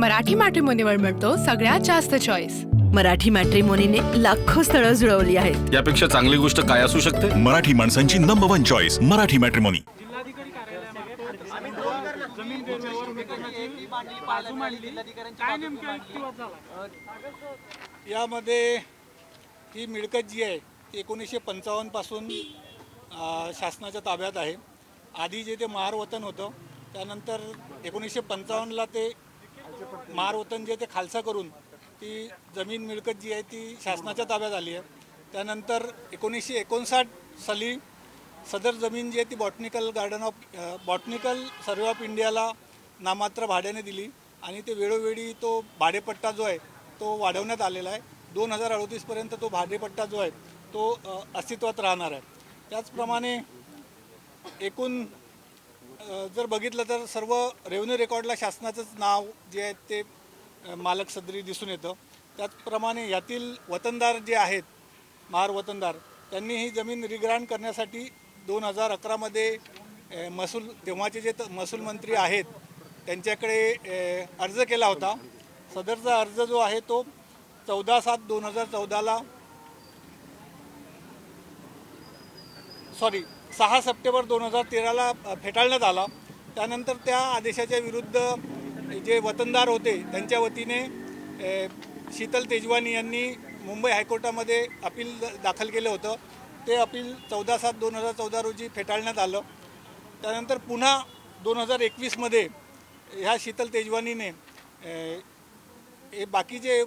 मराठी मॅट्रिमोनीवर मिळतो सगळ्यात जास्त चॉईस मराठी मॅट्रिमोनीने लाखो स्थळं जुळवली आहेत. यापेक्षा चांगली गोष्ट काय असू शकते? मराठी माणसांची number one choice Marathi matrimony यामध्ये ही मिळकत जी आहे ती एकोणीसशे पंचावन्नपासून शासनाच्या ताब्यात आहे. आधी जे ते महार वतन होतं त्यानंतर एकोणीसशे पंचावन्नला ते मार वतन जे ते खालसा करून ती जमीन मिळकत जी आहे ती शासनाच्या ताब्यात आली आहे. त्यानंतर एकोणीसशे एकोणसाठ साली सदर जमीन जी आहे ती botanical garden of botanical survey of इंडियाला नामात्र भाड्याने दिली आणि ते वेळोवेळी तो भाडेपट्टा जो आहे तो वाढवण्यात आलेला आहे. दोन हजार अडतीसपर्यंत तो भाडेपट्टा जो आहे तो अस्तित्वात राहणार आहे. त्याचप्रमाणे एकूण जर बघितलं तर सर्व रेव्हन्यू रेकॉर्डला शासनाचंच नाव जे आहे ते मालक सदरी दिसून येतं. त्याचप्रमाणे यातील वतनदार जे आहेत महार वतनदार त्यांनी ही जमीन रिग्रांड करण्यासाठी दोन हजार अकरामध्ये महसूल तेव्हाचे जे त- महसूल मंत्री आहेत त्यांच्याकडे अर्ज केला होता. सदरचा अर्ज जो आहे तो चौदा सात दोन हजार चौदाला सॉरी सहा सप्टेंबर दोन हजार तेराला फेटाळण्यात आला. त्यानंतर त्या आदेशाच्या विरुद्ध जे वतनदार होते त्यांच्या वतीने शीतल तेजवानी यांनी मुंबई हायकोर्टामध्ये अपील द- दाखल केलं होतं. ते अपील चौदा सात दोन हजार चौदा रोजी फेटाळण्यात आलं. त्यानंतर पुन्हा दोन हजार एकवीसमध्ये ह्या शीतल तेजवानीने हे हे बाकीचे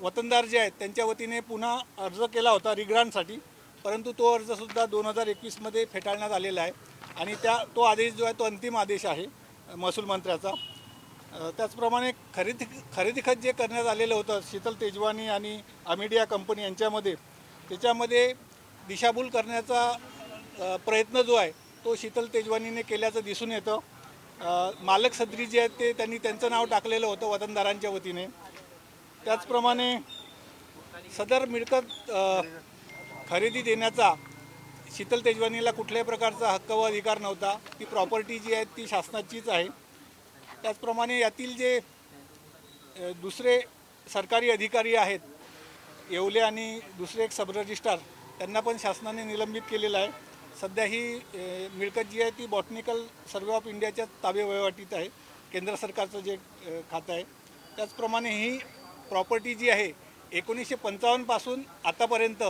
वतनदार जे आहेत त्यांच्या वतीने पुन्हा अर्ज केला होता रिग्रांटसाठी परंतु तो अर्जसुद्धा दोन हजार एकवीसमध्ये फेटाळण्यात आलेला आहे. आणि त्या तो आदेश जो आहे तो अंतिम आदेश आहे महसूल मंत्र्याचा. त्याचप्रमाणे खरेदी खरेदी खत जे करण्यात आलेलं होतं शीतल तेजवानी आणि अमिडिया कंपनी यांच्यामध्ये त्याच्यामध्ये दिशाभूल करण्याचा प्रयत्न जो आहे तो शीतल तेजवानीने केल्याचं दिसून येतं. मालक सदरी जे आहेत ते त्यांनी त्यांचं नाव टाकलेलं होतं वतनदारांच्या वतीने. त्याचप्रमाणे सदर मिळकत खरेदी देण्याचा शीतल तेजवानीला कुठल्याही प्रकारचा हक्क व अधिकार नव्हता. ती प्रॉपर्टी जी आहे ती शासनाचीच आहे. त्याचप्रमाणे यातील जे दुसरे सरकारी अधिकारी आहेत येवले आणि दुसरे एक सब रजिस्ट्रार त्यांना पण शासनाने निलंबित केलेलं आहे. सध्या ही मिळकत जी आहे ती बॉटनिकल सर्वे ऑफ इंडियाच्या ताबे वहिवाटीत आहे. केंद्र सरकारचं जे खातं आहे. त्याचप्रमाणे ही प्रॉपर्टी जी आहे एकोणीसशे पंचावन्नपासून आतापर्यंत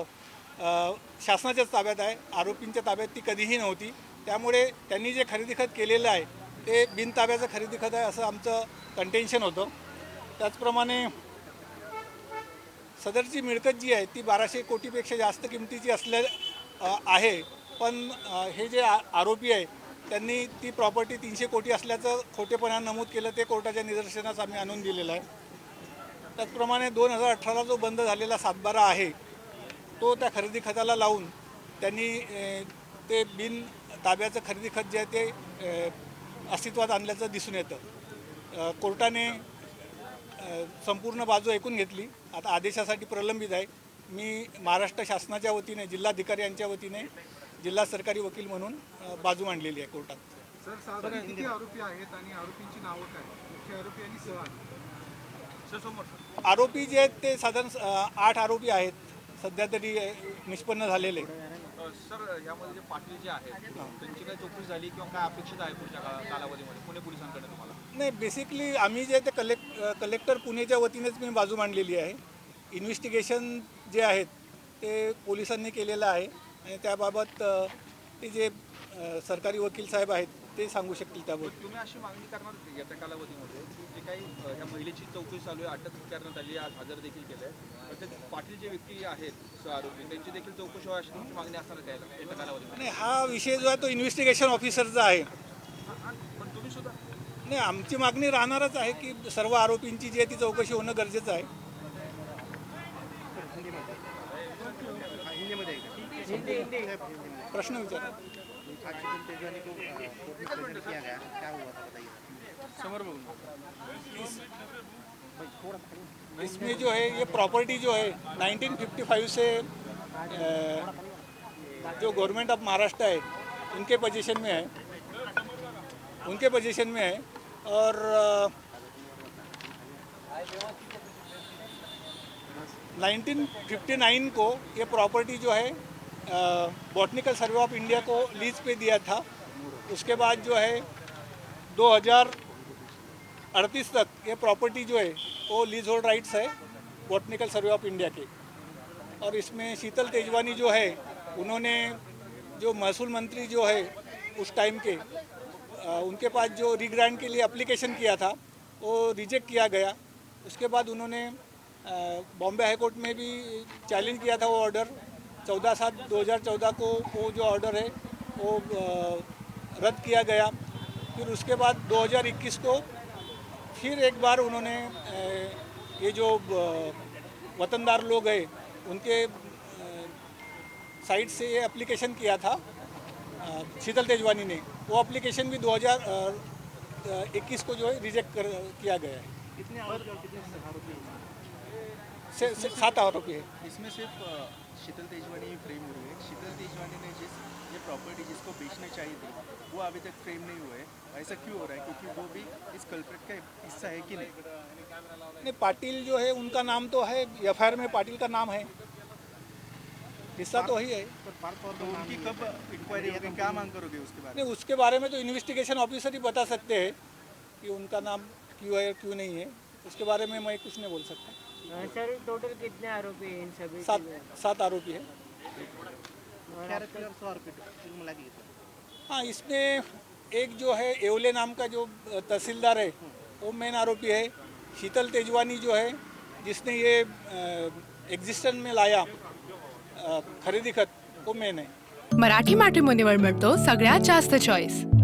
शासनाच्याच ताब्यात आहे आरोपींच्या ताब्यात ती कधीही नव्हती. त्यामुळे त्यांनी जे खरेदी खत केलेलं आहे ते बिनताब्याचं खरेदी खत आहे असं आमचं कंटेन्शन होतं. त्याचप्रमाणे सदरची मिळकत जी आहे ती बाराशे कोटीपेक्षा जास्त किमतीची असल्या आहे. पण हे जे आ- आरोपी आहे त्यांनी ती प्रॉपर्टी तीनशे कोटी असल्याचं खोटेपणा नमूद केलं ते कोर्टाच्या निदर्शनास आम्ही आणून दिलेलं आहे. त्याचप्रमाणे दोन हजार अठराला जो बंद झालेला सातबारा आहे तो त्या खरेदी खताला लावून त्यांनी ते बिन ताब्याचं खरेदी खत जे आहे ते अस्तित्वात आणल्याचं दिसून येतं. कोर्टाने संपूर्ण बाजू ऐकून घेतली. आता आदेशासाठी प्रलंबित आहे. मी महाराष्ट्र शासनाच्या वतीने जिल्हाधिकारी यांच्या वतीने जिल्हा सरकारी वकील म्हणून बाजू मांडलेली आहे कोर्टात. सर साधारण किती आरोपी आहेत आणि आरोपींची नावं काय? मुख्य आरोपी आणि सह आरोपी जे आहेत ते साधारण आठ आरोपी आहेत. सध्या तरी निष्पन्न झालेले. सर यामध्ये जे पाटील जे आहेत त्यांची काय चौकशी झाली किंवा काय अपेक्षित आहे पुढच्या कालावधीमध्ये? पुणे पोलिसांकडे तुम्हाला? नाही बेसिकली आम्ही जे ते कलेक्ट कलेक्टर पुणेच्या वतीनेच मी बाजू मांडलेली आहे. इन्व्हेस्टिगेशन जे आहेत ते पोलिसांनी केलेलं आहे. आणि त्याबाबत ते जे सरकारी वकील साहेब आहेत ते सांगू शकतील त्याबद्दल तुम्ही अशी मागणी करणार होती येत्या कालावधीमध्ये की जे काही ह्या महिलेची चौकशी चालू आहे अटक करण्यात आली आज हजर देखील केलं आहे तर ते पाटील जे व्यक्ती आहेत आरोपी त्यांची देखील चौकशी व्हावी अशी तुमची मागणी असणार त्याला येत्या कालावधीमध्ये? आणि हा विषय जो आहे तो इन्व्हेस्टिगेशन ऑफिसरचा आहे. पण तुम्ही सुद्धा नाही आमची मागणी राहणारच आहे की सर्व आरोपींची जी आहे ती चौकशी होणं गरजेचं आहे. प्रश्न विचारा. इसमें जो है ये प्रॉपर्टी जो है 1955 से जो गवर्नमेंट ऑफ़ महाराष्ट्र है उनके पोजीशन में है। उनके पोजीशन में है और अ, 1959 को ये प्रॉपर्टी जो है बॉटनिकल सर्वे ऑफ़ इंडिया को लीज पे दिया था। उसके बाद जो है 2038 तक ये प्रॉपर्टी जो है, वो लीज होल्ड राइट्स है बॉटनिकल सर्वे ऑफ़ इंडिया के। और इसमें शीतल तेजवानी जो है, उन्होंने जो महसूल मंत्री जो है, उस टाइम के उनके पास जो रिग्रांट के लिए एप्लीकेशन किया था, वो रिजेक्ट किया गया। उसके बाद उन्होंने बॉम्बे हाईकोर्ट में भी चैलेंज किया था वो ऑर्डर चौदह सात 2014 को वो जो ऑर्डर है वो रद्द किया गया। फिर उसके बाद 2021 को फिर एक बार उन्होंने ये जो वतनदार लोग हैं उनके साइड से ये एप्लीकेशन किया था शीतल तेजवानी ने। वो एप्लीकेशन भी 2021 को जो है रिजेक्ट कर किया गया है। कितने आरोपी और कितने आरोपी हैं? सात आरोपी है। इसमें सिर्फ़ शीतल तेजवानी फ्रेम हुई है शीतल तेजवानी ने जिस ये प्रॉपर्टी जिसको बेचनी चाहिए थी वो अभी तक फ्रेम नहीं हुए हैं। ऐसा क्यों हो रहा है? क्योंकि वो भी इस कल्प्रेट का हिस्सा है कि नहीं? नहीं पाटिल जो है उनका नाम तो है एफआईआर में पाटिल का नाम है। हिस्सा तो ही। है तो उनकी कब इंक्वायरी होगी? क्या मांग करोगे उसके बारे नहीं उसके बारे में तो इन्वेस्टिगेशन ऑफिसर ही बता सकते हैं कि उनका नाम क्यों है क्यों नहीं है। उसके बारे में मैं कुछ नहीं बोल सकता। सर टोटल कितने आरोपी हैं इन सभी सात सात आरोपी है। हाँ इसमें एक जो है एवले नाम का जो तहसीलदार है वो मेन आरोपी है। शीतल तेजवानी जो है जिसने ये एग्जिस्टेंस में लाया खरेदी खत वो मेन है। मराठी मॅट्रिमोनीवर मिळतो सगळ्यात जास्त चॉईस